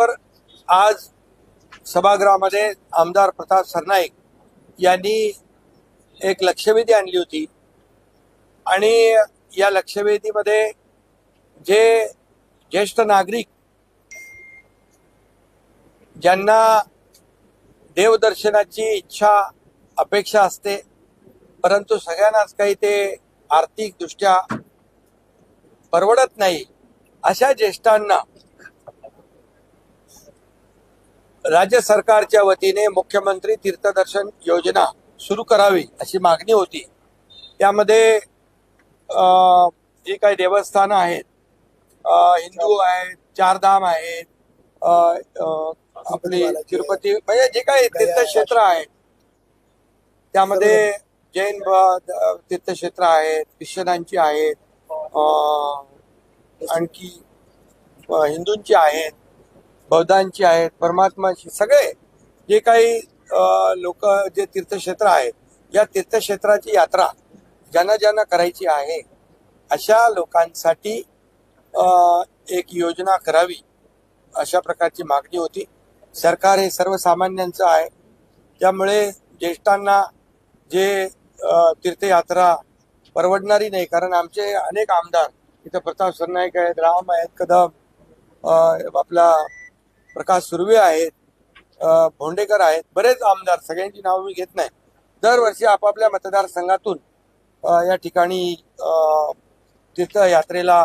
त्याचबरोबर आज सभागृहामध्ये आमदार प्रताप सरनाईक यांनी एक लक्षवेधी आणली होती. आणि या लक्षवेधीमध्ये जे ज्येष्ठ नागरिक ज्यांना देवदर्शनाची इच्छा अपेक्षा असते परंतु सगळ्यांनाच काही ते आर्थिक दृष्ट्या परवडत नाही अशा ज्येष्ठांना राज्य सरकारच्या वतीने मुख्यमंत्री तीर्थदर्शन योजना सुरू करावी अशी मागणी होती. त्यामध्ये अं, जी काही देवस्थानं आहेत हिंदू आहेत चारधाम आहेत आपली तिरुपती म्हणजे जे काही तीर्थक्षेत्र आहेत त्यामध्ये जैन ब- तीर्थक्षेत्र आहेत ख्रिश्चनांची आहेत आणखी हिंदूंची आहेत बौद्धांची आहेत परमात्माची सगळे जे काही लोक जे तीर्थक्षेत्र आहेत या तीर्थक्षेत्राची यात्रा ज्यांना ज्यांना करायची आहे अशा लोकांसाठी एक योजना करावी अशा प्रकारची मागणी होती. सरकार हे सर्वसामान्यांचं आहे. त्यामुळे ज्येष्ठांना जे तीर्थयात्रा परवडणारी नाही कारण आमचे अनेक आमदार इथं प्रताप सरनाईक आहेत राम आहेत कदम आपला प्रकाश सुर्वे आहेत भोंडेकर आहेत बरेच आमदार सगळ्यांची नावं मी घेत नाही. दरवर्षी आपापल्या मतदारसंघातून या ठिकाणी तीर्थयात्रेला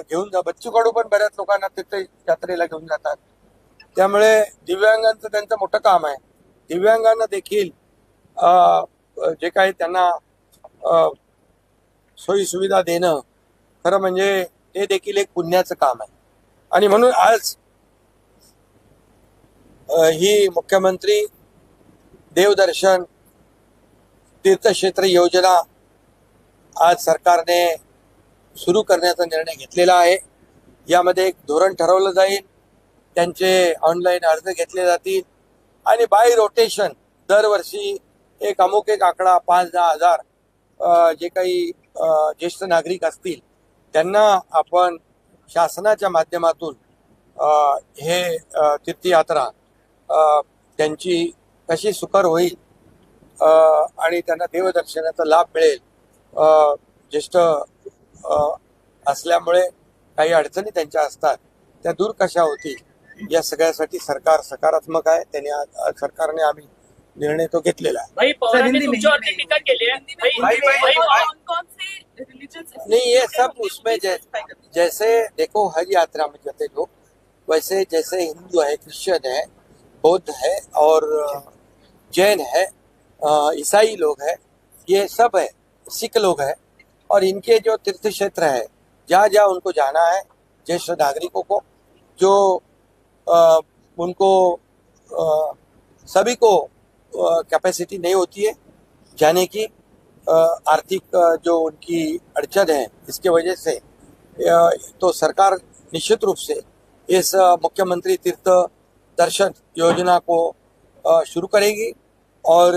घेऊन जा बच्चू कडू पण बऱ्याच लोकांना तीर्थयात्रेला घेऊन जातात. त्यामुळे दिव्यांगांचं त्यांचं मोठं काम आहे. दिव्यांगांना देखील जे काही त्यांना सोयी सुविधा देणं खरं म्हणजे ते देखील एक पुण्याचं काम आहे. आणि म्हणून आज ही मुख्यमंत्री देवदर्शन तीर्थक्षेत्र योजना आज सरकारने सुरू करण्याचा निर्णय घेतलेला आहे. यामध्ये एक धोरण ठरवलं जाईल. त्यांचे ऑनलाईन अर्ज घेतले जातील. आणि बाय रोटेशन दरवर्षी एक अमुक एक आकडा पाच दहा हजार जे काही ज्येष्ठ नागरिक असतील त्यांना आपण शासनाच्या माध्यमातून हे तीर्थयात्रा त्यांची कशी सुकर होईल अ, आणि त्यांना देवदर्शनाचा लाभ मिळेल अ, ज्येष्ठ अ, असल्यामुळे काही अडचणी त्यांच्या असतात त्या दूर कशा होतील या सगळ्यासाठी सरकार सकारात्मक आहे त्याने सरकारने आम्ही निर्णय तो घेतलेला आहे. भाई पवारांनी हिंदी में, तुमच्यावरती हिंदी में. टीका केली आहे. भाई भाई, भाई, भाई, भाई, पवार- कौन से रिलीजन नहीं ये सब उसमें जै, जैसे देखो हज यात्रा में जाते लोग वैसे जैसे हिंदू है क्रिश्चियन है बौद्ध है और जैन। है ईसाई लोग है ये सब है सिख लोग है और इनके जो तीर्थ क्षेत्र है जहाँ जहाँ उनको जाना है ज्येष्ठ नागरिकों को जो अ, उनको अ, सभी को कैपेसिटी नहीं होती है जाने की आर्थिक जो उनकी अड़चन है इसके वजह से तो सरकार निश्चित रूप से इस मुख्यमंत्री तीर्थ दर्शन योजना को शुरू करेगी और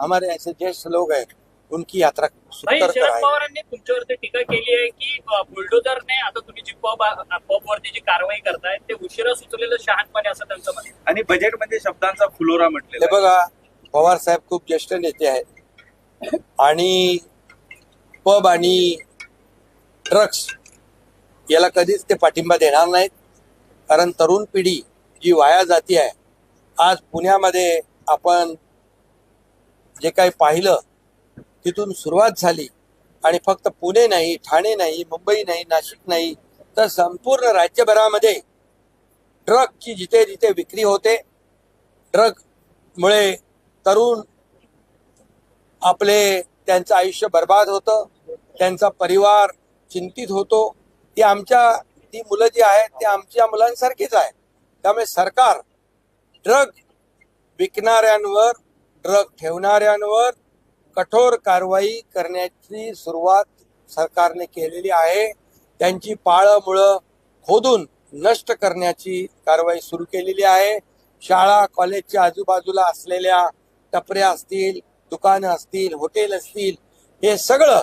हमारे ऐसे ज्येष्ठ लोग हैं उनकी यात्रा शरद कराएगी पवारांनी तुमच्यावरती टीका केली आहे की अ, बुलडोझरने आता तुम्ही जी पब पब वरती जी कारवाई करताय ते उशिरा सुचलेलं शहाणपणे असं त्यांचं म्हणणं. आणि बजेटमध्ये शब्दांचा फुलोरा म्हटलेला हे बघा पवार साहेब खूप ज्येष्ठ नेते आहेत. आणि पब आणि ड्रग्स याला कधीच ते पाठिंबा देणार नाहीत. कारण तरुण पिढी जी वाया जाती आहे. आज पुण्यामध्ये आपण जे काही पाहिलं तिथून सुरुवात झाली. आणि फक्त पुणे नाही ठाणे नाही मुंबई नाही नाशिक नाही तर संपूर्ण राज्यभरामध्ये ड्रगची जिथे जिथे विक्री होते ड्रग मुळे तरुण आपले त्यांचं आयुष्य बर्बाद होतं त्यांचा परिवार चिंतित होतो. ती आमच्या ती मुलं जी आहेत ती आमच्या मुलांसारखीच आहे त्यामुळे सरकार ड्रग विकणाऱ्यांवर ड्रग ठेवणाऱ्यांवर कठोर कारवाई करण्याची सुरुवात सरकारने केलेली आहे. त्यांची पाळंमुळं खोदून नष्ट करण्याची कारवाई सुरू केलेली आहे. शाळा कॉलेजच्या आजूबाजूला असलेल्या टपऱ्या असतील दुकानं असतील हॉटेल असतील हे सगळं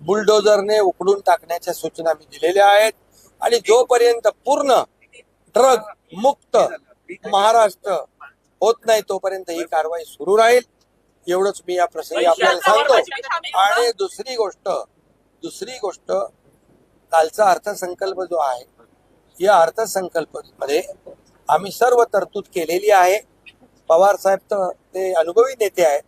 बुलडोजरने उकडून टाकण्याच्या सूचना मी दिलेल्या आहेत. आणि जोपर्यंत पूर्ण ड्रग मुक्त महाराष्ट्र होत नाही तोपर्यंत ही कारवाई सुरू राहील. एवढंच मी या प्रसंगी आपल्याला सांगतो. आणि दुसरी गोष्ट दुसरी गोष्ट कालचा अर्थसंकल्प जो आहे या अर्थसंकल्पमध्ये आम्ही सर्व तरतूद केलेली आहे. पवार साहेब तर ते अनुभवी नेते आहेत.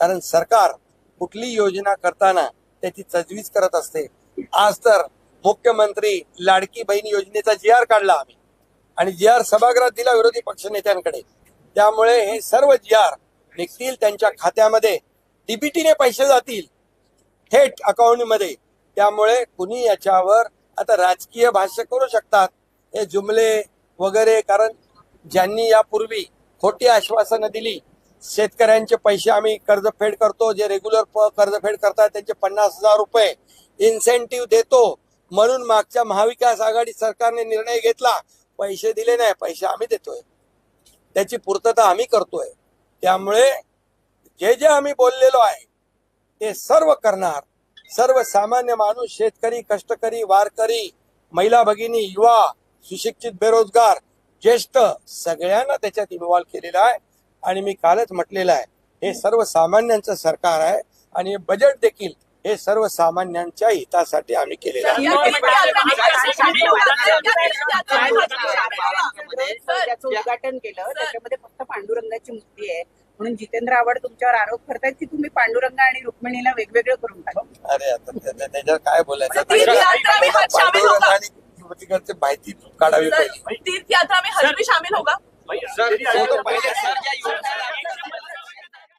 कारण सरकार कुठली योजना करताना त्याची तजवीज करत असते. आज तर मुख्यमंत्री लाडकी बहीण योजनेचा जी आर काढला आम्ही. आणि जी आर सभागृहात दिला विरोधी पक्षनेत्यांकडे त्यामुळे हे सर्व जी आर निघतील त्यांच्या खात्यामध्ये डीबीटीने पैसे जातील थेट अकाउंटमध्ये. त्यामुळे कुणी याच्यावर आता राजकीय भाष्य करू शकतात हे जुमले वगैरे कारण ज्यांनी यापूर्वी खोटी आश्वासनं दिली शेतकऱ्यांचे पैसे आम्ही कर्जफेड करतो जे रेग्युलर कर्जफेड करतात त्यांचे पन्नास हजार रुपये इन्सेंटिव्ह देतो. म्हणून मागच्या महाविकास आघाडी सरकारने निर्णय घेतला पैसे दिले नाही पैसे आम्ही देतोय. त्याची पूर्तता आम्ही करतोय. त्यामुळे जे जे आम्ही बोललेलो आहे ते सर्व करणार. सर्वसामान्य माणूस शेतकरी कष्टकरी वारकरी महिला भगिनी युवा सुशिक्षित बेरोजगार ज्येष्ठ सगळ्यांना त्याच्यात इन्व्हॉल्व्ह केलेला आहे. आणि मी कालच म्हटलेलं आहे हे सर्वसामान्यांचं सरकार आहे. आणि बजेट देखील हे सर्वसामान्यांच्या हितासाठी आम्ही केलेलं आहे उद्घाटन केलं त्याच्यामध्ये फक्त पांडुरंगाची मूर्ती आहे म्हणून जितेंद्र आव्हाड तुमच्यावर आरोप करतायत की तुम्ही पांडुरंग आणि रुक्मिणीला वेगवेगळं करून टाकलं अरे आता त्या- त्या- त्याच्यावर काय बोलायचं तीर्थयात्रा में पांडुरंग। आणि माहिती काढावी सर पाहिजे तीर्थ यात्रा में हज शामिल होगा सर-